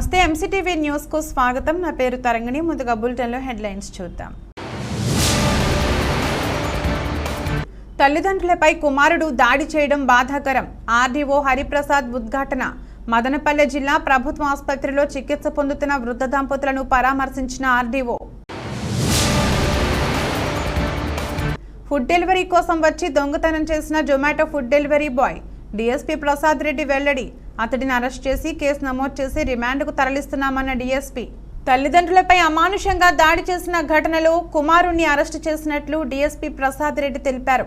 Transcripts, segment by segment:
నమస్తే ఎంసీటీవీ న్యూస్కు స్వాగతం. నా పేరు తరంగిణి. ముందుగా బులెటిన్లో హెడ్లైన్స్ చూద్దాం. తల్లిదండ్రులపై కుమారుడు దాడి చేయడం బాధాకరం. ఆర్డీఓ హరిప్రసాద్ ఉద్ఘాటన. మదనపల్లె జిల్లా ప్రభుత్వ ఆసుపత్రిలో చికిత్స పొందుతున్న వృద్ధ దంపతులను పరామర్శించిన ఆర్డీఓ. ఫుడ్ డెలివరీ కోసం వచ్చి దొంగతనం చేసిన Zomato food delivery boy. DSP Prasad Reddy వెల్లడి అతడిని అరెస్ట్ చేసి కేసు నమోదు చేసి రిమాండ్కు తరలిస్తున్నామన్న డీఎస్పీ. తల్లిదండ్రులపై అమానుషంగా దాడి చేసిన ఘటనలో కుమారుణ్ణి అరెస్టు చేసినట్లు డీఎస్పీ ప్రసాద్ రెడ్డి తెలిపారు.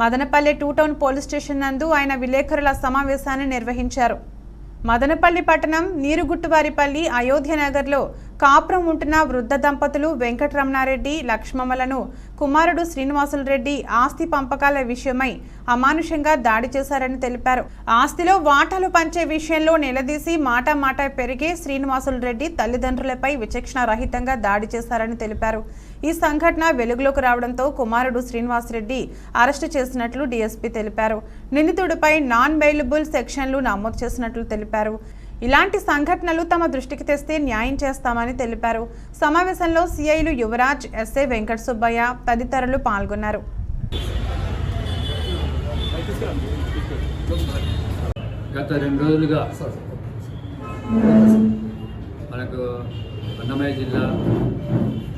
Madanapalle two town police station నందు ఆయన విలేకరుల సమావేశాన్ని నిర్వహించారు. మదనపల్లి పట్టణం నీరుగుట్టువారిపల్లి అయోధ్య నగర్లో కాపురం ఉంటున్న వృద్ధ దంపతులు వెంకటరమణారెడ్డి లక్ష్మమ్మలను కుమారుడు శ్రీనివాసులు రెడ్డి ఆస్తి పంపకాల విషయమై అమానుషంగా దాడి చేశారని తెలిపారు. ఆస్తిలో వాటాలు పంచే విషయంలో నిలదీసి మాట మాట పెరిగే శ్రీనివాసులు రెడ్డి తల్లిదండ్రులపై విచక్షణ రహితంగా దాడి చేశారని తెలిపారు. ఈ సంఘటన వెలుగులోకి రావడంతో కుమారుడు శ్రీనివాసరెడ్డి అరెస్టు చేసినట్లు డీఎస్పీ తెలిపారు. నిందితుడిపై నాన్ బెయిలబుల్ సెక్షన్లు నమోదు చేసినట్లు తెలిపారు. ఇలాంటి సంఘటనలు తమ దృష్టికి తెస్తే న్యాయం చేస్తామని తెలిపారు. సమావేశంలో సిఐలు యువరాజ్ ఎస్ఏ వెంకట సుబ్బయ్య తదితరులు పాల్గొన్నారు. గత రెండు రోజులుగా మనకు అన్నమయ్య జిల్లా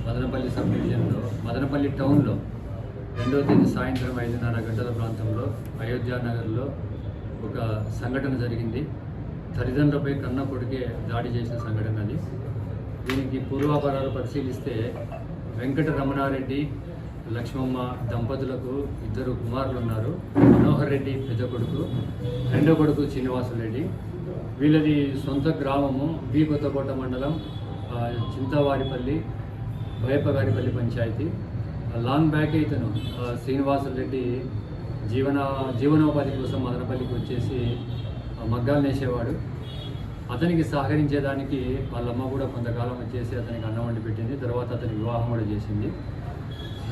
మదనపల్లి సబ్ డివిజన్లో మదనపల్లి టౌన్లో రెండవ తేదీ సాయంత్రం ఐదున్నర గంటల ప్రాంతంలో అయోధ్యానగర్లో ఒక సంఘటన జరిగింది. తల్లిదండ్రులపై కన్న కొడుకే దాడి చేసిన సంఘటన అది. దీనికి పూర్వాపరాలు పరిశీలిస్తే వెంకట రమణారెడ్డి లక్ష్మమ్మ దంపతులకు ఇద్దరు కుమారులు ఉన్నారు. మనోహర్ రెడ్డి పెద్ద కొడుకు రెండో కొడుకు శ్రీనివాసులు వీళ్ళది సొంత గ్రామము బి కొత్తకోట మండలం చింతవారిపల్లి వైపగారిపల్లి పంచాయతీ. లాంగ్ బ్యాక్ ఇతను శ్రీనివాసరెడ్డి రెడ్డి జీవన జీవనోపాధి కోసం మదనపల్లికి వచ్చేసి మగ్గాలు నేసేవాడు. అతనికి సహకరించేదానికి వాళ్ళమ్మ కూడా కొంతకాలం వచ్చేసి అతనికి అన్నం వండి పెట్టింది. తర్వాత అతని వివాహం కూడా చేసింది.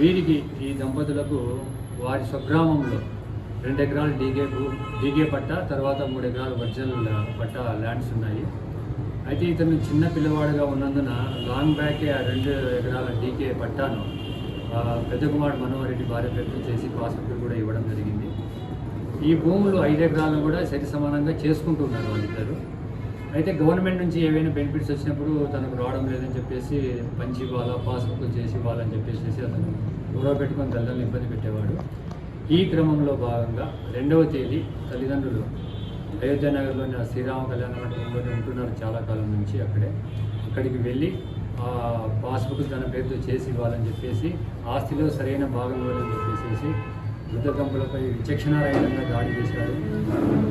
వీరికి ఈ దంపతులకు వారి స్వగ్రామంలో రెండు ఎకరాలు డీగే భూ డీగే పట్ట తర్వాత మూడు ఎకరాలు ఒరిజినల్ పట్ట ల్యాండ్స్ ఉన్నాయి. అయితే ఇతను చిన్న పిల్లవాడుగా ఉన్నందున లాంగ్ బ్యాకే ఆ రెండు ఎకరాల డీకే పట్టాను పెద్ద కుమారుడు మనోహర్ రెడ్డి భార్య పేరుతో చేసి పాస్బుక్ కూడా ఇవ్వడం జరిగింది. ఈ భూములు ఐదు ఎకరాలను కూడా సరి సమానంగా చేసుకుంటున్నారు వాళ్ళిద్దరు. అయితే గవర్నమెంట్ నుంచి ఏవైనా బెనిఫిట్స్ వచ్చినప్పుడు తనకు రావడం లేదని చెప్పేసి పంచి ఇవ్వాలా పాస్బుక్ చేసి ఇవ్వాలని చెప్పేసి అతను గొడవ పెట్టుకొని తల్లిదండ్రులు ఇబ్బంది పెట్టేవాడు. ఈ క్రమంలో భాగంగా రెండవ తేదీ తల్లిదండ్రులు అయోధ్య నగర్లోని ఆ శ్రీరామ కళ్యాణ మండపంలోనే ఉంటున్నారు చాలా కాలం నుంచి అక్కడే. అక్కడికి వెళ్ళి ఆ పాస్బుక్ తన పేరుతో చేసి ఇవ్వాలని చెప్పేసి ఆస్తిలో సరైన భాగం ఇవ్వాలని చెప్పేసి యుద్ధకంపులపై దంపులపై విచక్షణారహితంగా దాడి చేశాడు.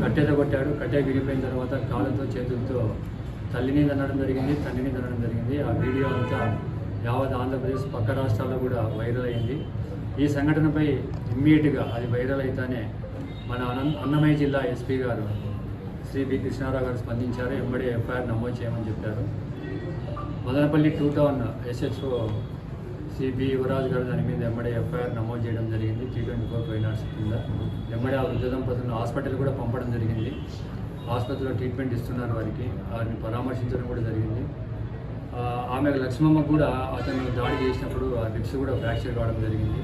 కట్టెతో కొట్టాడు. కట్టె విరిగిపోయిన తర్వాత కాళ్ళతో చేతులతో తల్లిని తన్నడం జరిగింది తండ్రిని తన్నడం జరిగింది. ఆ వీడియో అంతా యావత్ ఆంధ్రప్రదేశ్ పక్క రాష్ట్రాల్లో కూడా వైరల్ అయింది. ఈ సంఘటనపై ఇమ్మీడియట్గా అది వైరల్ అయితేనే మన అన అన్నమయ్య జిల్లా ఎస్పీ గారు శ్రీ బి కృష్ణారావు గారు స్పందించారు. ఎంబడి ఎఫ్ఐఆర్ నమోదు చేయమని చెప్పారు. Madanapalle two town SHO CB Yuvaraj గారు దాని మీద ఎమ్మడే ఎఫ్ఐఆర్ నమోదు చేయడం జరిగింది. టీ ట్వంటీ ఫోర్ ఫైనాన్స్ కింద. ఎమ్మడే ఆ వృద్ధ దంపతులను హాస్పిటల్ కూడా పంపడం జరిగింది. ఆసుపత్రిలో ట్రీట్మెంట్ ఇస్తున్నారు వారికి. వారిని పరామర్శించడం కూడా జరిగింది. ఆమె లక్ష్మమ్మ కూడా అతను దాడి చేసినప్పుడు ఆ రిక్స్ కూడా ఫ్రాక్చర్ కావడం జరిగింది.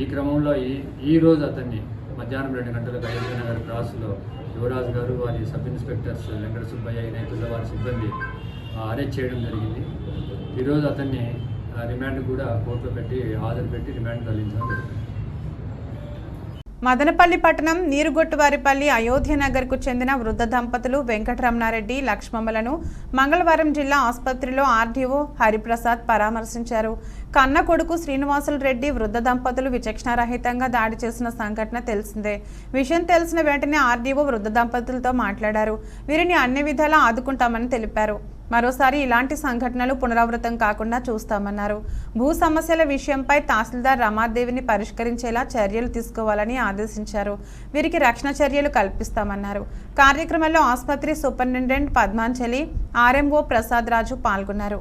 ఈ క్రమంలో ఈ ఈ రోజు అతన్ని మధ్యాహ్నం రెండు గంటలకు అయోధ్య నగర్ క్రాస్లో యువరాజు గారు వారి సబ్ ఇన్స్పెక్టర్స్ వెంకట సుబ్బయ్య రైతుల వారి సిబ్బంది అరెస్ట్ చేయడం జరిగింది. ఈరోజు అతన్ని రిమాండ్ కూడా కోర్టులో పెట్టి హాజరు పెట్టి రిమాండ్ తరలించడం జరిగింది. మదనపల్లి పట్టణం నీరుగొట్టువారిపల్లి అయోధ్య నగర్కు చెందిన వృద్ధ దంపతులు వెంకటరమణారెడ్డి లక్ష్మమ్మలను మంగళవారం జిల్లా ఆసుపత్రిలో ఆర్డీఓ హరిప్రసాద్ పరామర్శించారు. కన్న కొడుకు శ్రీనివాసులు రెడ్డి వృద్ధ దంపతులు విచక్షణారహితంగా దాడి చేసిన సంఘటన తెలిసిందే. విషయం తెలిసిన వెంటనే ఆర్డీఓ వృద్ధ దంపతులతో మాట్లాడారు. వీరిని అన్ని విధాలా ఆదుకుంటామని తెలిపారు. మరోసారి ఇలాంటి సంఘటనలు పునరావృతం కాకుండా చూస్తామన్నారు. భూ సమస్యల విషయంపై తహసీల్దార్ రమాదేవిని పరిష్కరించేలా చర్యలు తీసుకోవాలని ఆదేశించారు. వీరికి రక్షణ చర్యలు కల్పిస్తామన్నారు. కార్యక్రమంలో ఆసుపత్రి సూపరింటెండెంట్ పద్మాంజలి ఆర్ఎంఓ ప్రసాద్ రాజు పాల్గొన్నారు.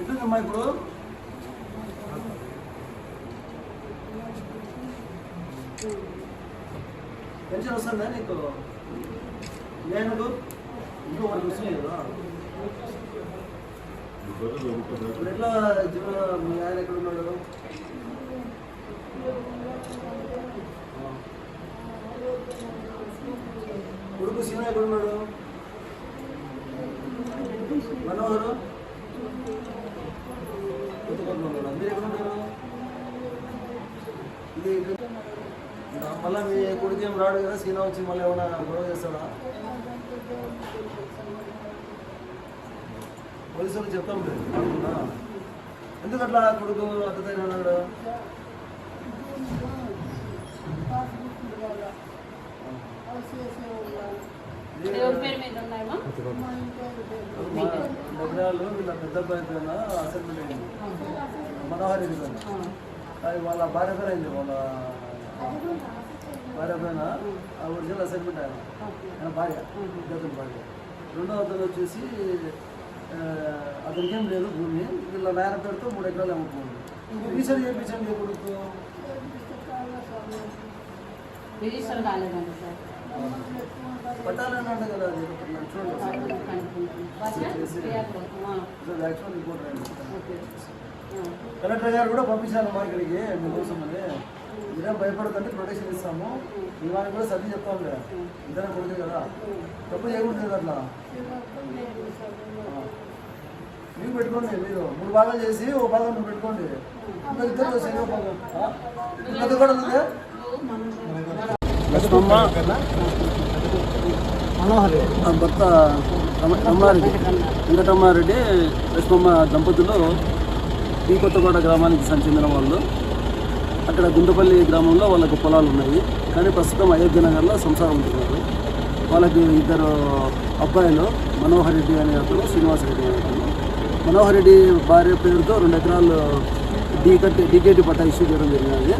ఎందుకమ్మా ఇప్పుడు? పెన్షన్ వస్తుందా నీకు? నేను ఇప్పుడు ఎట్లా జీవన మీ ఆయన ఎక్కడ ఉన్నాడు కొడుకు సీన ఎక్కడ ఉన్నాడు మనోహరు కొత్తపట్నంలో మీరు ఎక్కడ ఉంటారు ఇది మళ్ళీ మీ కొడుకు ఏం రాడు కదా సీనా వచ్చి మళ్ళీ ఏమైనా గొడవ చేస్తాడా పోలీసులు చెప్తాం లేదు? ఎందుకు అట్లా కొడుకు అత్తదైన అన్నాడు? వీళ్ళ పెద్ద అసెంబ్లీ అయింది. మనోహర్ వాళ్ళ భార్య పేరు అయింది వాళ్ళ భార్య పైన ఒరిజినల్ అసైన్మెంట్ ఆయన ఆయన భార్య ఇద్దరు భార్య రెండో అతను వచ్చేసి అతనికి ఏం లేదు భూమి వీళ్ళ నాయన పేరుతో మూడు ఎకరాలు అమ్ముకోండి రీసెంట్ చేయించండి కొడుకు? రిజిస్టర్ కాలేదండి సార్. పట్టాలని అంటే కదా అది చూడండి యాక్చువల్ రిపోర్ట్ రండి కలెక్టర్ గారు కూడా పంపించాను మా ఇక్కడికి మీకోసం అని మీరేం భయపడకండి ప్రొటెక్షన్ ఇస్తాము. వారికి కూడా సర్ది చెప్తాంలే ఇద్దరే కొడుకు కదా. తప్పు చేయకూడదు అట్లా. మీరు పెట్టుకోండి మీరు మూడు భాగాలు చేసి ఒక భాగం నువ్వు పెట్టుకోండి. ఇద్దరు శనివ భాగం. కూడా ఉంది? భర్త రమ- రమణారెడ్డి వెంకటరమారెడ్డి లక్ష్మమ్మ దంపతులు ఈ కొత్తకోట గ్రామానికి సం- చెందిన వాళ్ళు అక్కడ గుండపల్లి గ్రామంలో వాళ్ళకు పొలాలు ఉన్నాయి. కానీ ప్రస్తుతం అయోధ్య నగర్లో సంసారం ఉంటున్నారు. వాళ్ళకి ఇద్దరు అబ్బాయిలు మనోహర్ రెడ్డి అనే అతను శ్రీనివాస్ రెడ్డి అనే అతను. మనోహర్ రెడ్డి భార్య పేరుతో రెండు ఎకరాలు డీకట్ డీకేటీ పట్టా ఇష్యూ చేయడం జరిగినది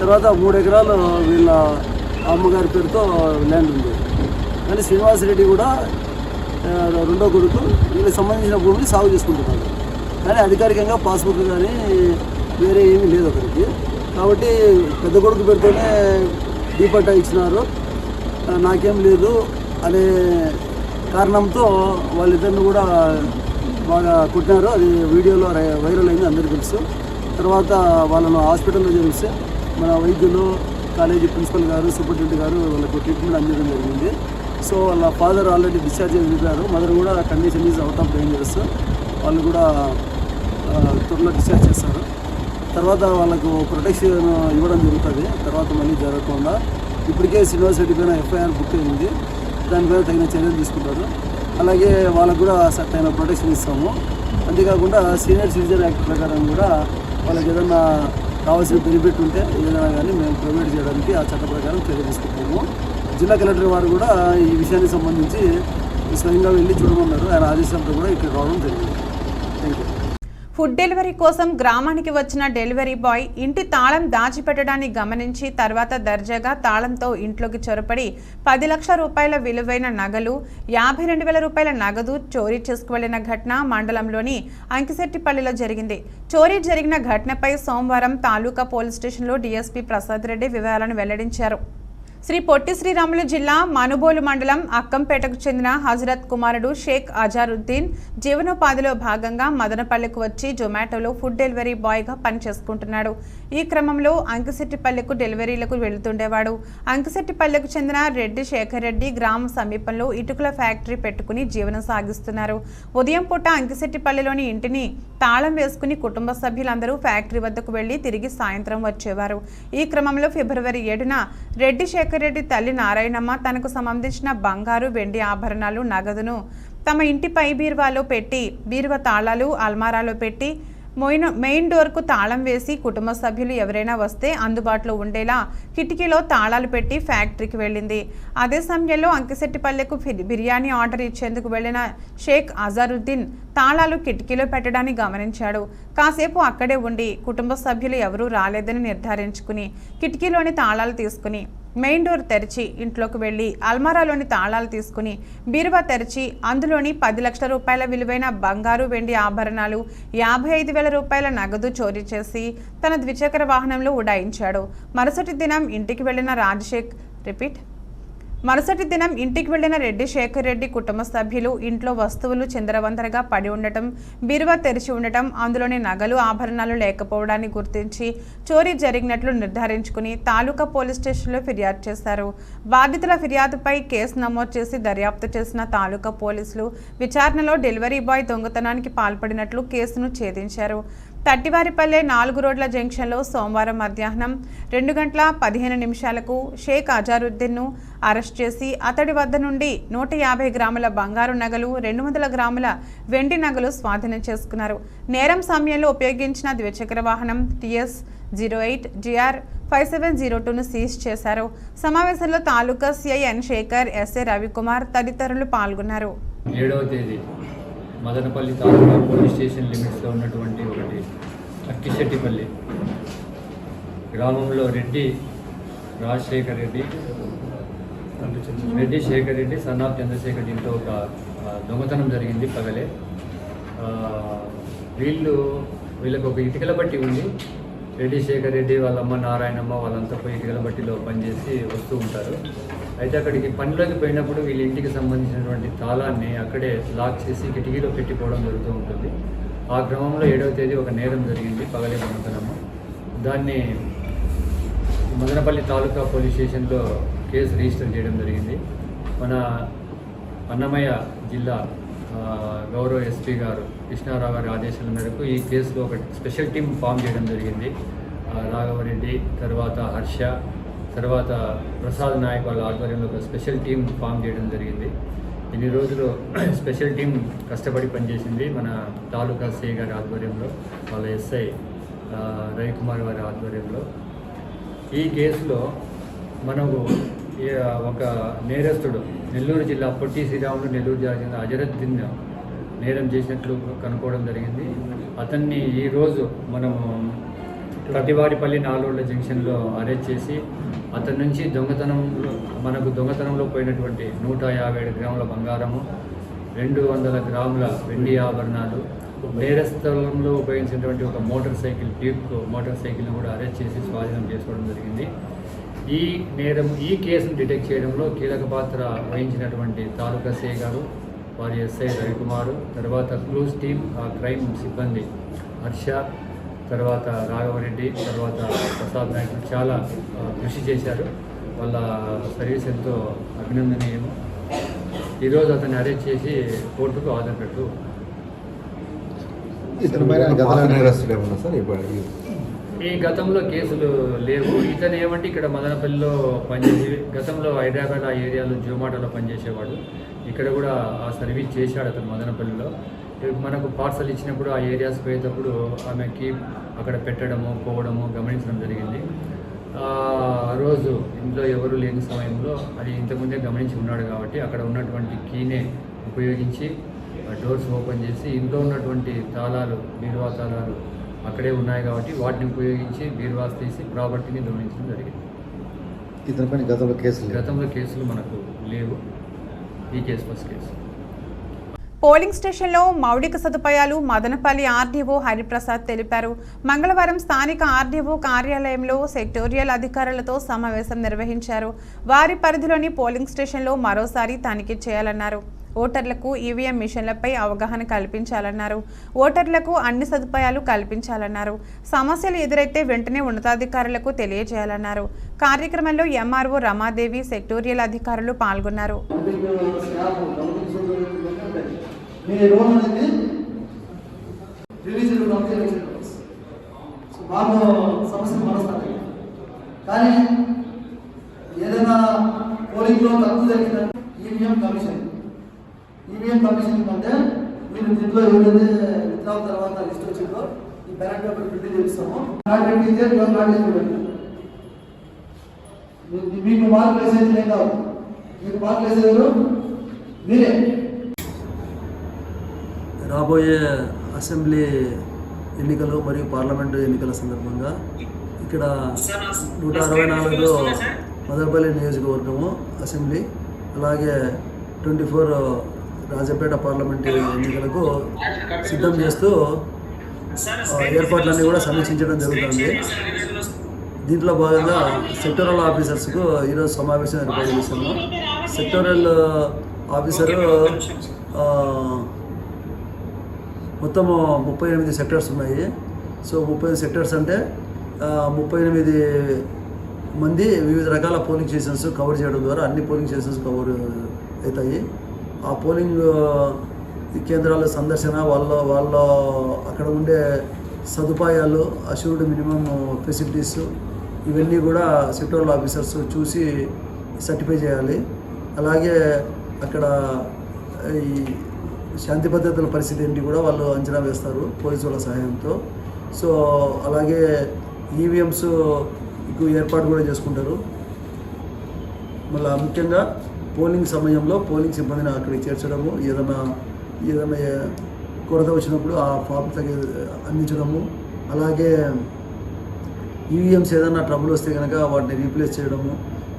తర్వాత మూడు ఎకరాలు వీళ్ళ అమ్మగారి పేరుతో ల్యాండ్ ఉంది. కానీ శ్రీనివాస్ రెడ్డి కూడా రెండో కొడుకు వీళ్ళకి సంబంధించిన భూమిని సాగు చేసుకుంటున్నారు. కానీ అధికారికంగా పాస్బుక్ కానీ వేరే ఏమీ లేదు అక్కడికి కాబట్టి పెద్ద కొడుకు పెడితేనే డీపట్టా ఇచ్చినారు. నాకేం లేదు అనే కారణంతో వాళ్ళిద్దరిని కూడా బాగా కొట్టినారు. అది వీడియోలో వైరల్ అయింది అందరికీ తెలుసు. తర్వాత వాళ్ళను హాస్పిటల్లో చేరిస్తే మన వైద్యులు కాలేజీ ప్రిన్సిపల్ గారు సూపరింటెండెంట్ గారు వాళ్ళకు ట్రీట్మెంట్ అందించడం జరిగింది. సో వాళ్ళ ఫాదర్ ఆల్రెడీ డిశ్చార్జ్ చేసి మదర్ కూడా condition is out of dangerous. వాళ్ళు కూడా త్వరలో డిశ్చార్జ్ చేస్తారు. తర్వాత వాళ్ళకు ప్రొటెక్షన్ ఇవ్వడం జరుగుతుంది. తర్వాత మళ్ళీ జరగకుండా ఇప్పటికే శ్రీనివాస్ రెడ్డి పైన ఎఫ్ఐఆర్ బుక్ అయింది. దానిపైన తగిన చర్యలు తీసుకుంటారు. అలాగే వాళ్ళకు కూడా స- తగిన ప్రొటెక్షన్ ఇస్తాము. అంతేకాకుండా సీనియర్ సిటిజన్ యాక్ట్ ప్రకారం కూడా వాళ్ళకి ఏదైనా కావాల్సిన బెనిఫిట్ ఉంటే ఏదైనా కానీ మేము ప్రొవైడ్ చేయడానికి ఆ చట్ట ప్రకారం చర్య తీసుకుంటాము. జిల్లా కలెక్టర్ వారు కూడా ఈ విషయానికి సంబంధించి స్వయంగా వెళ్ళి చూడమన్నారు. ఆయన ఆదేశాలతో కూడా ఇక్కడ రావడం జరిగింది. ఫుడ్ డెలివరీ కోసం గ్రామానికి వచ్చిన డెలివరీ బాయ్ ఇంటి తాళం దాచిపెట్టడాన్ని గమనించి తర్వాత దర్జాగా తాళంతో ఇంట్లోకి చొరపడి పది లక్షల రూపాయల విలువైన నగలు యాభై రెండు వేల రూపాయల నగదు చోరీ చేసుకువెళ్ళిన ఘటన మండలంలోని అంకిశెట్టిపల్లిలో జరిగింది. చోరీ జరిగిన ఘటనపై సోమవారం తాలూకా పోలీస్ స్టేషన్లో డీఎస్పీ ప్రసాద్ రెడ్డి వివరాలను వెల్లడించారు. శ్రీ పొట్టి శ్రీరాములు జిల్లా మనుబోలు మండలం అక్కంపేటకు చెందిన హజరత్ కుమారుడు షేక్ అజారుద్దీన్ జీవనోపాధిలో భాగంగా మదనపల్లెకు వచ్చి జొమాటోలో ఫుడ్ డెలివరీ బాయ్గా పనిచేసుకుంటున్నాడు. ఈ క్రమంలో అంకిశెట్టిపల్లెకు డెలివరీలకు వెళుతుండేవాడు. అంకిశెట్టిపల్లెకు చెందిన రెడ్డి శేఖర్ రెడ్డి గ్రామ సమీపంలో ఇటుకల ఫ్యాక్టరీ పెట్టుకుని జీవనం సాగిస్తున్నారు. ఉదయం పూట అంకిశెట్టిపల్లెలోని ఇంటిని తాళం వేసుకుని కుటుంబ సభ్యులందరూ ఫ్యాక్టరీ వద్దకు వెళ్ళి తిరిగి సాయంత్రం వచ్చేవారు. ఈ క్రమంలో ఫిబ్రవరి ఏడున రెడ్డి శేఖర్ రెడ్డి తల్లి నారాయణమ్మ తనకు సంబంధించిన బంగారు వెండి ఆభరణాలు నగదును తమ ఇంటి పై బీరువాలో పెట్టి బీరువా తాళాలు అల్మారాలో పెట్టి మెయిన్ మెయిన్ డోర్కు తాళం వేసి కుటుంబ సభ్యులు ఎవరైనా వస్తే అందుబాటులో ఉండేలా కిటికీలో తాళాలు పెట్టి ఫ్యాక్టరీకి వెళ్ళింది. అదే సమయంలో అంకిశెట్టిపల్లెకు ఫి- బిర్యానీ ఆర్డర్ ఇచ్చేందుకు వెళ్ళిన షేక్ అజారుద్దీన్ తాళాలు కిటికీలో పెట్టడాన్ని గమనించాడు. కాసేపు అక్కడే ఉండి కుటుంబ సభ్యులు ఎవరూ రాలేదని నిర్ధారించుకుని కిటికీలోని తాళాలు తీసుకుని మెయిన్ డోర్ తెరిచి ఇంట్లోకి వెళ్ళి అల్మారాలోని తాళాలు తీసుకుని బీరువా తెరిచి అందులోని పది లక్షల రూపాయల విలువైన బంగారు వెండి ఆభరణాలు యాభై ఐదు వేల రూపాయల నగదు చోరీ చేసి తన ద్విచక్ర వాహనంలో ఉడాయించాడు. మరుసటి దినం ఇంటికి వెళ్ళిన రాజశేఖ్ రిపీట్. మరుసటి దినం ఇంటికి వెళ్ళిన రెడ్డి శేఖర్ రెడ్డి కుటుంబ సభ్యులు ఇంట్లో వస్తువులు చిందరవందరగా పడి ఉండటం బీరువా తెరిచి ఉండటం అందులోని నగలు ఆభరణాలు లేకపోవడాన్ని గుర్తించి చోరీ జరిగినట్లు నిర్ధారించుకుని తాలూకా పోలీస్ స్టేషన్లో ఫిర్యాదు చేశారు. బాధితుల ఫిర్యాదుపై కేసు నమోదు చేసి దర్యాప్తు చేసిన తాలూకా పోలీసులు విచారణలో డెలివరీ బాయ్ దొంగతనానికి పాల్పడినట్లు కేసును ఛేదించారు. తట్టివారిపల్లె నాలుగు రోడ్ల జంక్షన్లో సోమవారం మధ్యాహ్నం రెండు గంటల పదిహేను నిమిషాలకు షేక్ అజారుద్దీన్ను అరెస్ట్ చేసి అతడి వద్ద నుండి నూట యాభై గ్రాముల బంగారు నగలు రెండు వందల గ్రాముల వెండి నగలు స్వాధీనం చేసుకున్నారు. నేరం సమయంలో ఉపయోగించిన ద్విచక్ర వాహనం TS zero eight GR five seven zero టూను seize చేశారు. సమావేశంలో taluka CI N Sekhar SA Ravikumar తదితరులు పాల్గొన్నారు. ఏడవ తేదీ. మదనపల్లి తాలూకా పోలీస్ స్టేషన్ లిమిట్స్లో ఉన్నటువంటి ఒక అక్కిశెట్టిపల్లి గ్రామంలో రెడ్డి రాజశేఖర్ రెడ్డి రెడ్డి శేఖర్ రెడ్డి సన్ ఆఫ్ చంద్రశేఖర్ ఇంట్లో ఒక దొంగతనం జరిగింది పగలే. వీళ్ళు వీళ్ళకు ఒక ఇటుకల బట్టి ఉంది. రెడ్డి శేఖర్ రెడ్డి వాళ్ళమ్మ నారాయణమ్మ వాళ్ళంతా పోయి ఇటుకల బట్టిలో పనిచేసి వస్తూ ఉంటారు. అయితే అక్కడికి పనిలోకి పోయినప్పుడు వీళ్ళ ఇంటికి సంబంధించినటువంటి తాళాన్ని అక్కడే లాక్ చేసి కిటికీలో పెట్టిపోవడం జరుగుతూ ఉంటుంది. ఆ క్రమంలో ఏడవ తేదీ ఒక నేరం జరిగింది పగలే దొంగతనము దాన్ని మదనపల్లి తాలూకా పోలీస్ స్టేషన్లో కేసు రిజిస్టర్ చేయడం జరిగింది. మన అన్నమయ్య జిల్లా గౌరవ ఎస్పీ గారు కృష్ణారావు గారి ఆదేశాల మేరకు ఈ కేసులో ఒక స్పెషల్ టీం ఫామ్ చేయడం జరిగింది. రాఘవరెడ్డి తర్వాత హర్ష తర్వాత ప్రసాద్ నాయక్ వాళ్ళ ఆధ్వర్యంలో ఒక స్పెషల్ టీం ఫామ్ చేయడం జరిగింది. ఇన్ని రోజులు స్పెషల్ టీం కష్టపడి పనిచేసింది మన తాలూకా సిఐ గారి ఆధ్వర్యంలో వాళ్ళ ఎస్ఐ రవికుమార్ గారి ఆధ్వర్యంలో. ఈ కేసులో మనకు ఈ ఒక నేరస్తుడు నెల్లూరు జిల్లా పొట్టి శ్రీరాములు నెల్లూరు జిల్లా చెందిన అజరుద్దీన్ నేరం చేసినట్లు కనుక్కోవడం జరిగింది. అతన్ని ఈరోజు మనము ప్రతివారిపల్లి నాలుగుల జంక్షన్లో అరెస్ట్ చేసి అతని నుంచి దొంగతనంలో మనకు దొంగతనంలో పోయినటువంటి నూట యాభై ఏడు గ్రాముల బంగారము రెండు వందల గ్రాముల వెండి ఆభరణాలు నేర స్థలంలో ఉపయోగించినటువంటి ఒక మోటార్ సైకిల్ ట్యూబ్ మోటార్ సైకిల్ని కూడా అరెస్ట్ చేసి స్వాధీనం చేసుకోవడం జరిగింది. ఈ నేరం ఈ కేసును డిటెక్ట్ చేయడంలో కీలక పాత్ర వహించినటువంటి తాలూకా సే గారు వారి ఎస్ఐ రవికుమారు తర్వాత క్లూస్ టీమ్ ఆ క్రైమ్ సిబ్బంది హర్ష తర్వాత రాఘవరెడ్డి తర్వాత ప్రసాద్ నాయక్ చాలా కృషి చేశారు. వాళ్ళ సర్వీస్ ఎంతో అభినందనీయం ఈరోజు అతన్ని అరెస్ట్ చేసి కోర్టుకు సార్? ఇప్పుడు ఈ గతంలో కేసులు లేవు. ఇతను ఏమంటే ఇక్కడ మదనపల్లిలో పనిచేసి గతంలో హైదరాబాద్ ఆ ఏరియాలో జోమాటోలో పనిచేసేవాడు. ఇక్కడ కూడా ఆ సర్వీస్ చేశాడు అతను మదనపల్లిలో. మనకు పార్సల్ ఇచ్చినప్పుడు ఆ ఏరియాస్ పోయేటప్పుడు ఆమెకి అక్కడ పెట్టడము పోవడము గమనించడం జరిగింది. ఆ రోజు ఇంట్లో ఎవరు లేని సమయంలో అది ఇంతకుముందే గమనించి ఉన్నాడు కాబట్టి అక్కడ ఉన్నటువంటి కీనే ఉపయోగించి డోర్స్ ఓపెన్ చేసి ఇంట్లో ఉన్నటువంటి తాళాలు బీరువా తాళాలు అక్కడే ఉన్నాయి కాబట్టి వాటిని ఉపయోగించి బీరువాస్ తీసి ప్రాపర్టీని దొంగిలించడం జరిగింది. ఇతనిపైన గతంలో కేసులు. గతంలో కేసులు మనకు లేవు. ఈ కేసు ఫస్ట్ కేసు. పోలింగ్ స్టేషన్లో మౌలిక సదుపాయాలు మదనపల్లి ఆర్డీఓ హరిప్రసాద్ తెలిపారు. మంగళవారం స్థానిక ఆర్డీఓ కార్యాలయంలో సెక్టోరియల్ అధికారులతో సమావేశం నిర్వహించారు. వారి పరిధిలోని పోలింగ్ స్టేషన్లో మరోసారి తనిఖీ చేయాలన్నారు. ఓటర్లకు ఈవీఎం మిషన్లపై అవగాహన కల్పించాలన్నారు. ఓటర్లకు అన్ని సదుపాయాలు కల్పించాలన్నారు. సమస్యలు ఎదురైతే వెంటనే ఉన్నతాధికారులకు తెలియజేయాలన్నారు. కార్యక్రమంలో ఎంఆర్ఓ రమాదేవి సెక్టోరియల్ అధికారులు పాల్గొన్నారు. మీ లోన్ అనేది రిలీజ్ సో మాకు సమస్య మనస్తాయి. కానీ ఏదైనా పోలింగ్లో తప్పు జరిగిందంటే ఈవీఎం కమిషన్. ఈవీఎం కమిషన్ అంటే మీరు దీంట్లో ఏదైతే విత్డ్రాల్ తర్వాత లిస్ట్ వచ్చిందో ఈ బ్యాలెట్ పేపర్ ప్రింట్ చేస్తాము నాట్ ఇదే నాట్ మీకు మార్కులు వేసేది నేను కాదు. మీకు మార్కులు మీరే. రాబోయే అసెంబ్లీ ఎన్నికలు మరియు పార్లమెంటు ఎన్నికల సందర్భంగా ఇక్కడ నూట అరవై నాలుగులో మదనపల్లి నియోజకవర్గము అసెంబ్లీ అలాగే ట్వంటీ ఫోర్ రాజపేట పార్లమెంటు ఎన్నికలకు సిద్ధం చేస్తూ ఏర్పాట్లన్నీ కూడా సమీక్షించడం జరుగుతుంది. దీంట్లో భాగంగా సెక్టోరల్ ఆఫీసర్స్కు ఈరోజు సమావేశం ఏర్పాటు చేశాము. సెక్టోరల్ ఆఫీసరు మొత్తం మొత్తము ముప్పై ఎనిమిది సెక్టర్స్ ఉన్నాయి. సో ముప్పై సెక్టర్స్ అంటే ముప్పై ఎనిమిది మంది వివిధ రకాల పోలింగ్ స్టేషన్స్ కవర్ చేయడం ద్వారా అన్ని పోలింగ్ స్టేషన్స్ కవర్ అవుతాయి. ఆ పోలింగ్ కేంద్రాల సందర్శన వాళ్ళ వాళ్ళ అక్కడ ఉండే సదుపాయాలు అష్యూర్డ్ మినిమం ఫెసిలిటీస్ ఇవన్నీ కూడా సెక్టోరల్ ఆఫీసర్స్ చూసి సర్టిఫై చేయాలి. అలాగే అక్కడ ఈ శాంతి భద్రతల పరిస్థితి ఏంటి కూడా వాళ్ళు అంచనా వేస్తారు పోలీసుల సహాయంతో. సో అలాగే ఈవీఎంస్ ఏర్పాటు కూడా చేసుకుంటారు. మళ్ళీ ముఖ్యంగా పోలింగ్ సమయంలో పోలింగ్ సిబ్బందిని అక్కడికి చేర్చడము ఏదైనా ఏదైనా కొరత వచ్చినప్పుడు ఆ ఫామ్ తగి అందించడము అలాగే ఈవీఎంస్ ఏదైనా ట్రబుల్ వస్తే కనుక వాటిని రీప్లేస్ చేయడము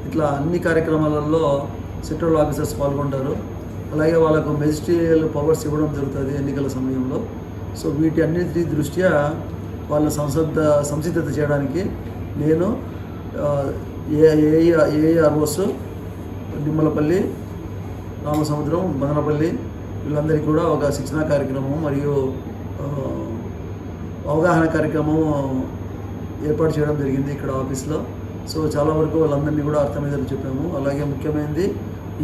ఇట్లా అన్ని కార్యక్రమాలలో సెక్టరల్ ఆఫీసర్స్ పాల్గొంటారు. అలాగే వాళ్ళకు మెజిస్ట్రియల్ పవర్స్ ఇవ్వడం జరుగుతుంది ఎన్నికల సమయంలో. సో వీటి అన్నిటి దృష్ట్యా వాళ్ళ సంసిద్ధ సంసిద్ధత చేయడానికి నేను ఏఏఆర్ఓస్ నిమ్మలపల్లి రామసముద్రం మదనపల్లి వీళ్ళందరికీ కూడా ఒక శిక్షణా కార్యక్రమం మరియు అవగాహన కార్యక్రమం ఏర్పాటు చేయడం జరిగింది ఇక్కడ ఆఫీస్లో. సో చాలా వరకు వాళ్ళందరినీ కూడా అర్థమయ్యేదని చెప్పాము. అలాగే ముఖ్యమైనది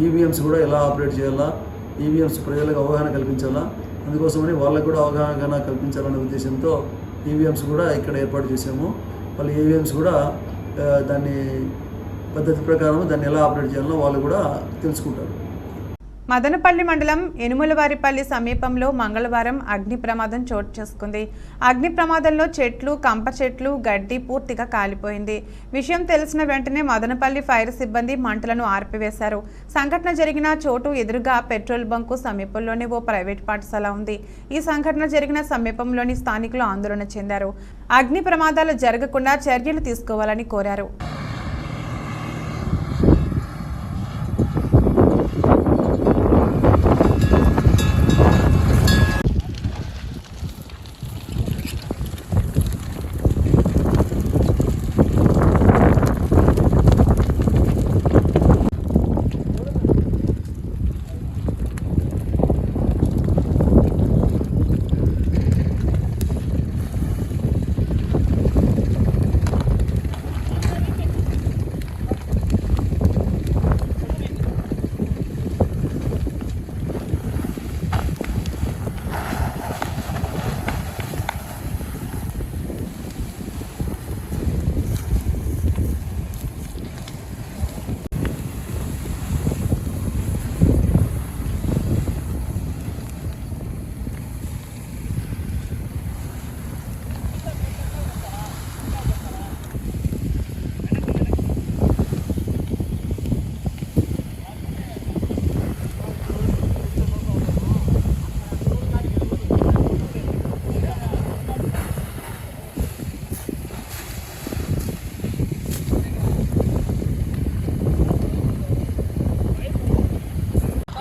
ఈవీఎంస్ కూడా ఎలా ఆపరేట్ చేయాలా? ఈవీఎంస్ ప్రజలకు అవగాహన కల్పించాలా? అందుకోసమని వాళ్ళకు కూడా అవగాహన కల్పించాలనే ఉద్దేశంతో ఈవీఎంస్ కూడా ఇక్కడ ఏర్పాటు చేసాము వాళ్ళు ఈవీఎంస్ కూడా దాన్ని పద్ధతి ప్రకారం దాన్ని ఎలా ఆపరేట్ చేయాలో వాళ్ళు కూడా తెలుసుకుంటారు. మదనపల్లి మండలం ఎనుములవారిపల్లి సమీపంలో మంగళవారం అగ్ని ప్రమాదం చోటు చేసుకుంది. అగ్ని ప్రమాదంలో చెట్లు కంప చెట్లు గడ్డి పూర్తిగా కాలిపోయింది. విషయం తెలిసిన వెంటనే మదనపల్లి ఫైర్ సిబ్బంది మంటలను ఆర్పివేశారు. సంఘటన జరిగిన చోటు ఎదురుగా పెట్రోల్ బంకు సమీపంలోనే ఓ ప్రైవేట్ పాఠశాల ఉంది. ఈ సంఘటన జరిగిన సమీపంలోని స్థానికులు ఆందోళన చెందారు. అగ్ని ప్రమాదాలు జరగకుండా చర్యలు తీసుకోవాలని కోరారు.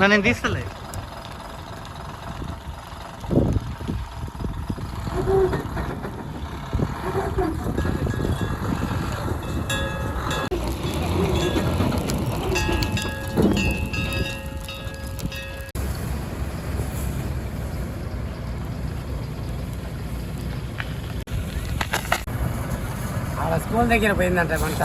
నేను తీస్తలే? స్కూల్ దగ్గర పోయిందంట మంట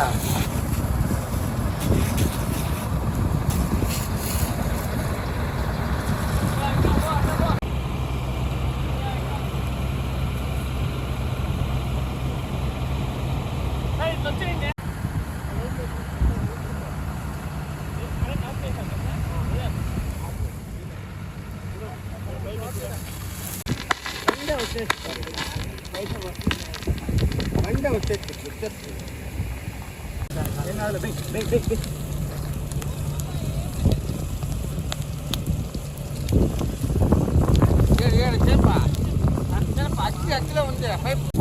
యాక్చువల్గా ఉంది హైప్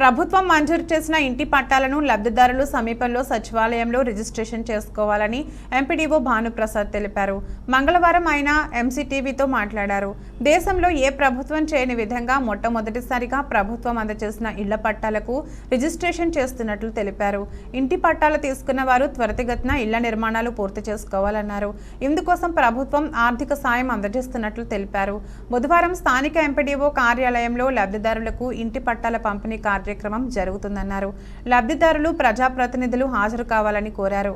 ప్రభుత్వం మంజూరు చేసిన ఇంటి పట్టాలను లబ్ధిదారులు సమీపంలో సచివాలయంలో రిజిస్ట్రేషన్ చేసుకోవాలని ఎంపీడీఓ భానుప్రసాద్ తెలిపారు. మంగళవారం ఆయన ఎంసీటీవీతో మాట్లాడారు. దేశంలో ఏ ప్రభుత్వం చేయని విధంగా మొట్టమొదటిసారిగా ప్రభుత్వం అందజేసిన ఇళ్ళ పట్టాలకు రిజిస్ట్రేషన్ చేస్తున్నట్లు తెలిపారు. ఇంటి పట్టాలు తీసుకున్న వారు త్వరితగతిన ఇళ్ళ నిర్మాణాలు పూర్తి చేసుకోవాలన్నారు. ఇందుకోసం ప్రభుత్వం ఆర్థిక సాయం అందజేస్తున్నట్లు తెలిపారు. బుధవారం స్థానిక ఎంపీడీఓ కార్యాలయంలో లబ్ధిదారులకు ఇంటి పట్టాల పంపిణీ కార్యక్రమం జరుగుతుందన్నారు. లబ్ధిదారులు ప్రజాప్రతినిధులు హాజరు కావాలని కోరారు.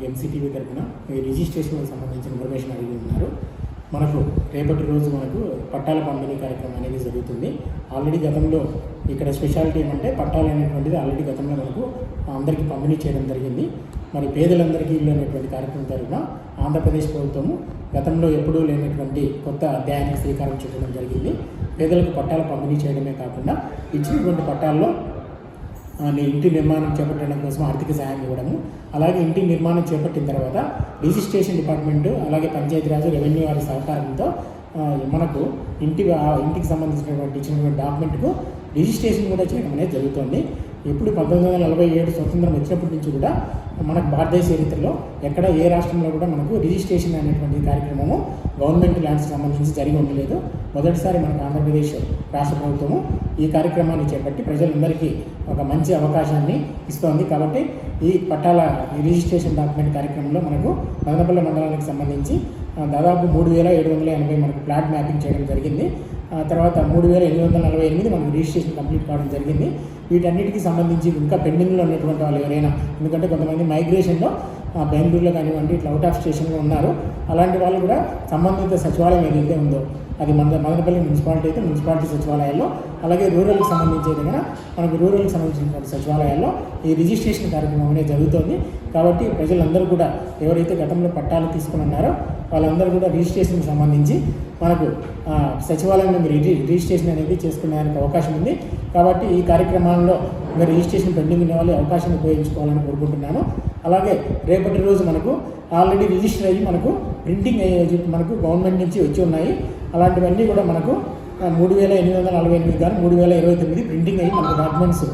మనకు ఎంసీటీవీ తరఫున ఈ రిజిస్ట్రేషన్కి సంబంధించిన ఇన్ఫర్మేషన్ అడిగి ఉన్నారు. మనకు రేపటి రోజు మనకు పట్టాల పంపిణీ కార్యక్రమం అనేది జరుగుతుంది. ఆల్రెడీ గతంలో ఇక్కడ స్పెషాలిటీ ఏమంటే పట్టాలు అనేటువంటిది ఆల్రెడీ గతంలో మనకు అందరికీ పంపిణీ చేయడం జరిగింది. మరి పేదలందరికీ ఇల్లు అనేటువంటి కార్యక్రమం తరఫున ఆంధ్రప్రదేశ్ ప్రభుత్వము గతంలో ఎప్పుడూ లేనటువంటి కొత్త అధ్యాయానికి శ్రీకారం చుట్టడం జరిగింది. పేదలకు పట్టాలు పంపిణీ చేయడమే కాకుండా ఇచ్చినటువంటి పట్టాల్లో ఇంటి నిర్మాణం చేపట్టడం కోసం ఆర్థిక సహాయం ఇవ్వడము అలాగే ఇంటి నిర్మాణం చేపట్టిన తర్వాత రిజిస్ట్రేషన్ డిపార్ట్మెంట్ అలాగే పంచాయతీరాజ్ రెవెన్యూ వారి సహకారంతో మనకు ఇంటి ఆ ఇంటికి సంబంధించినటువంటి ఇచ్చినటువంటి డాక్యుమెంట్కు రిజిస్ట్రేషన్ కూడా చేయడం అనేది జరుగుతుంది. ఎప్పుడు పంతొమ్మిది వందల నలభై ఏడు స్వతంత్రం వచ్చినప్పటి నుంచి కూడా మనకు భారతదేశ చరిత్రలో ఎక్కడ ఏ రాష్ట్రంలో కూడా మనకు రిజిస్ట్రేషన్ అనేటువంటి కార్యక్రమము గవర్నమెంట్ ల్యాండ్స్ సంబంధించి జరిగి ఉండలేదు. మొదటిసారి మనకు ఆంధ్రప్రదేశ్ రాష్ట్ర ప్రభుత్వము ఈ కార్యక్రమాన్ని చేపట్టి ప్రజలందరికీ ఒక మంచి అవకాశాన్ని ఇస్తోంది. కాబట్టి ఈ పట్టాల ఈ రిజిస్ట్రేషన్ డాక్యుమెంట్ కార్యక్రమంలో మనకు మదనపల్లి మండలానికి సంబంధించి దాదాపు మూడు వేల ఏడు వందల ఎనభై మనకు ప్లాట్ మ్యాపింగ్ చేయడం జరిగింది. ఆ తర్వాత మూడు వేల ఎనిమిది వందల నలభై ఎనిమిది మనకు రిజిస్ట్రేషన్ కంప్లీట్ కావడం జరిగింది. వీటన్నిటికీ సంబంధించి ఇంకా పెండింగ్లో ఉన్నటువంటి వాళ్ళు ఎవరైనా ఎందుకంటే కొంతమంది మైగ్రేషన్లో బెంగళూరులో కానివ్వండి ఇట్లా అవుట్ ఆఫ్ స్టేషన్లో ఉన్నారు. అలాంటి వాళ్ళు కూడా సంబంధిత సచివాలయం ఏదైతే ఉందో అది మన మదనపల్లి మున్సిపాలిటీ అయితే మున్సిపాలిటీ సచివాలయాల్లో అలాగే రూరల్కి సంబంధించి అయితే కనుక మనకు రూరల్కి సంబంధించిన సచివాలయాల్లో ఈ రిజిస్ట్రేషన్ కార్యక్రమం అనేది జరుగుతోంది. కాబట్టి ప్రజలందరూ కూడా ఎవరైతే గతంలో పట్టాలు తీసుకుని ఉన్నారో వాళ్ళందరూ కూడా రిజిస్ట్రేషన్కి సంబంధించి మనకు సచివాలయంలో మీరు రిజిస్ట్రేషన్ అనేది చేసుకునేదానికి అవకాశం ఉంది. కాబట్టి ఈ కార్యక్రమాల్లో మీరు రిజిస్ట్రేషన్ పెండింగ్ ఉన్న వాళ్ళు అవకాశం అవకాశాన్ని ఉపయోగించుకోవాలని కోరుకుంటున్నాను. అలాగే రేపటి రోజు మనకు ఆల్రెడీ రిజిస్టర్ అయ్యి మనకు ప్రింటింగ్ అయ్యే మనకు గవర్నమెంట్ నుంచి వచ్చి ఉన్నాయి. అలాంటివన్నీ కూడా మనకు మూడు వేల ఎనిమిది వందల నలభై ఎనిమిది కానీ మూడు వేల ఇరవై తొమ్మిది ప్రింటింగ్ అయ్యి మనకు డాక్యుమెంట్స్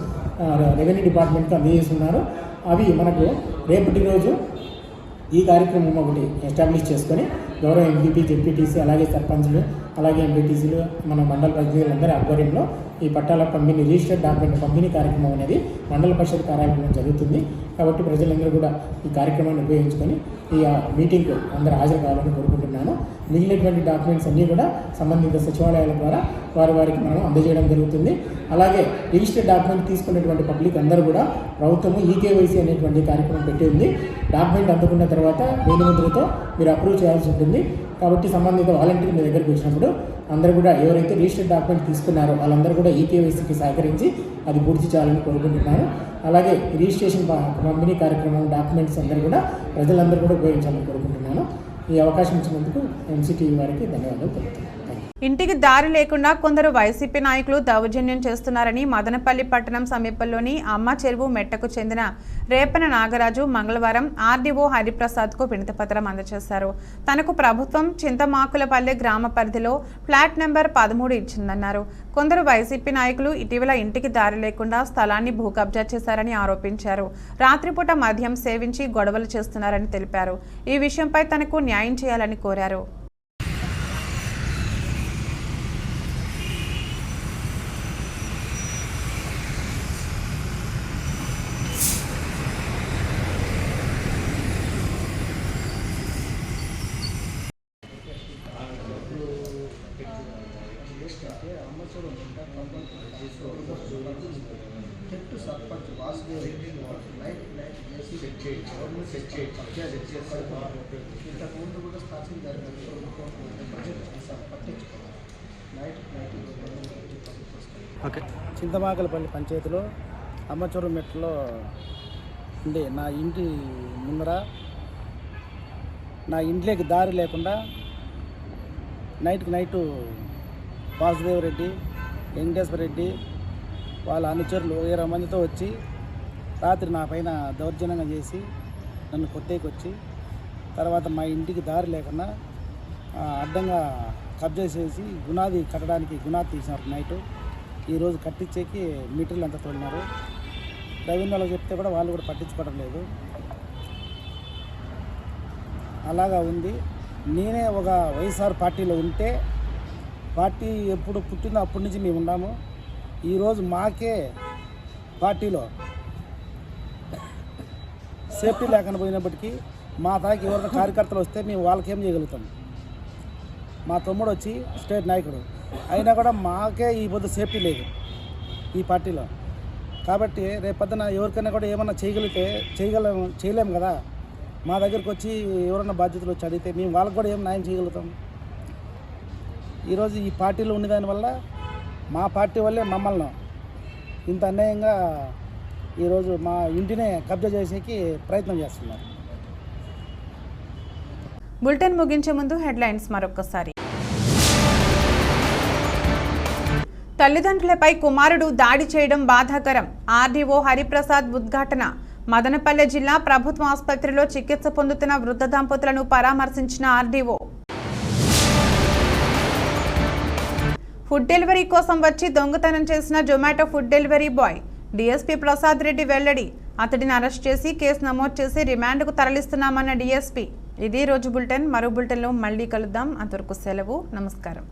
రెవెన్యూ డిపార్ట్మెంట్కి అందజేస్తున్నారు. అవి మనకు రేపటి రోజు ఈ కార్యక్రమం ఒకటి ఎస్టాబ్లిష్ చేసుకొని గౌరవ ఎంపీపీ జెడ్పీటీసీ అలాగే సర్పంచ్లు అలాగే ఎంపీటీసీలు మన మండల ప్రతినిధులందరి ఆధ్వర్యంలో ఈ పట్టాల పంపిణీ రిజిస్టర్డ్ డాక్యుమెంట్ పంపిణీ కార్యక్రమం అనేది మండల పరిషత్ కార్యాలయంలో జరుగుతుంది. కాబట్టి ప్రజలందరూ కూడా ఈ కార్యక్రమాన్ని ఉపయోగించుకొని ఈ మీటింగ్కు అందరూ హాజరు కావాలని కోరుకుంటున్నాను. మిగిలినటువంటి డాక్యుమెంట్స్ అన్నీ కూడా సంబంధిత సచివాలయాల ద్వారా వారి వారికి మనం అందజేయడం జరుగుతుంది. అలాగే రిజిస్టర్డ్ డాక్యుమెంట్ తీసుకున్నటువంటి పబ్లిక్ అందరూ కూడా ప్రభుత్వము ఈకేవైసీ అనేటువంటి కార్యక్రమం పెట్టి ఉంది. డాక్యుమెంట్ అందుకున్న తర్వాత వేణుమంతులతో మీరు అప్రూవ్ చేయాల్సి ఉంటుంది. కాబట్టి సంబంధిత వాలంటీర్ మీ దగ్గరికి వచ్చినప్పుడు అందరూ కూడా ఎవరైతే రిజిస్టర్డ్ డాక్యుమెంట్ తీసుకున్నారో వాళ్ళందరూ కూడా ఈకేవైసీకి సహకరించి అది పూర్తి చేయాలని కోరుకుంటున్నాను. అలాగే రిజిస్ట్రేషన్ పంపిణీ కార్యక్రమం డాక్యుమెంట్స్ అందరూ కూడా ప్రజలందరూ కూడా ఉపయోగించాలని కోరుకుంటున్నాను. ఈ అవకాశం ఇచ్చినందుకు ఎంసీటీవీ వారికి ధన్యవాదాలు. తెలుపుతున్నాను ఇంటికి దారి లేకుండా కొందరు వైసీపీ నాయకులు దౌర్జన్యం చేస్తున్నారని మదనపల్లి పట్టణం సమీపంలోని అమ్మ చెరువు మెట్టకు చెందిన రేపన నాగరాజు మంగళవారం ఆర్డీఓ హరిప్రసాద్కు వినతిపత్రం అందజేశారు. తనకు ప్రభుత్వం చింతమాకులపల్లె గ్రామ పరిధిలో ఫ్లాట్ నెంబర్ పదమూడు ఇచ్చిందన్నారు. కొందరు వైసీపీ నాయకులు ఇటీవల ఇంటికి దారి లేకుండా స్థలాన్ని భూ కబ్జా చేశారని ఆరోపించారు. రాత్రిపూట మద్యం సేవించి గొడవలు చేస్తున్నారని తెలిపారు. ఈ విషయంపై తనకు న్యాయం చేయాలని కోరారు. నాగలపల్లి పంచాయతీలో అమ్మచూరు మెట్లో ఉండే నా ఇంటి ముందర నా ఇంట్లోకి దారి లేకుండా నైట్కి నైటు వాసుదేవ్ రెడ్డి వెంకటేశ్వర రెడ్డి వాళ్ళ అనుచరులు ఇరవై మందితో వచ్చి రాత్రి నా పైన దౌర్జన్యంగా చేసి నన్ను కొట్టేకి వచ్చి తర్వాత మా ఇంటికి దారి లేకుండా అడ్డంగా కబ్జా చేసి గునాది కట్టడానికి గునాది తీసినారు నైటు. ఈరోజు కట్టించేకి మీటర్లు అంతా తోలినారు? రెవెన్యూ వాళ్ళకి చెప్తే కూడా వాళ్ళు కూడా పట్టించుకోవడం లేదు. అలాగా ఉంది. నేనే ఒక వైఎస్ఆర్ పార్టీలో ఉంటే పార్టీ ఎప్పుడు పుట్టిందో అప్పటి నుంచి మేము ఉన్నాము. ఈరోజు మాకే పార్టీలో సేఫ్టీ లేకుండా పోయినప్పటికీ మా తాకి ఎవరైనా కార్యకర్తలు వస్తే మేము వాళ్ళకి ఏం చేయగలుగుతాం. మా తమ్ముడు వచ్చి స్టేట్ నాయకుడు. అయినా కూడా మాకే ఈ పొద్దు సేఫ్టీ లేదు ఈ పార్టీలో. కాబట్టి రేపొద్దున ఎవరికైనా కూడా ఏమన్నా చేయగలిగితే చేయగలం చేయలేము కదా? మా దగ్గరికి వచ్చి ఎవరన్నా బాధ్యతలు వచ్చి అడిగితే మేము వాళ్ళకి కూడా ఏం న్యాయం చేయగలుగుతాం? ఈరోజు ఈ పార్టీలో ఉండేదాని వల్ల మా పార్టీ వల్లే మమ్మల్ని ఇంత అన్యాయంగా ఈరోజు మా ఇంటినే కబ్జా చేసేకి ప్రయత్నం చేస్తున్నారు. బులెటిన్ ముగించే ముందు హెడ్లైన్స్ మరొకసారి తల్లిదండ్రులపై కుమారుడు దాడి చేయడం బాధాకరం. ఆర్డీఓ హరిప్రసాద్ ఉద్ఘాటన. మదనపల్లె జిల్లా ప్రభుత్వ ఆసుపత్రిలో చికిత్స పొందుతున్న వృద్ధ దంపతులను పరామర్శించిన ఆర్డీఓ. ఫుడ్ డెలివరీ కోసం వచ్చి దొంగతనం చేసిన Zomato food delivery boy. DSP Prasad Reddy వెల్లడి. అతడిని అరెస్ట్ చేసి కేసు నమోదు చేసి రిమాండ్కు తరలిస్తున్నామన్న డీఎస్పీ. ఇది రోజు బులెటిన్. మరో బులెటిన్లో మళ్ళీ కలుద్దాం. అంతవరకు సెలవు. నమస్కారం.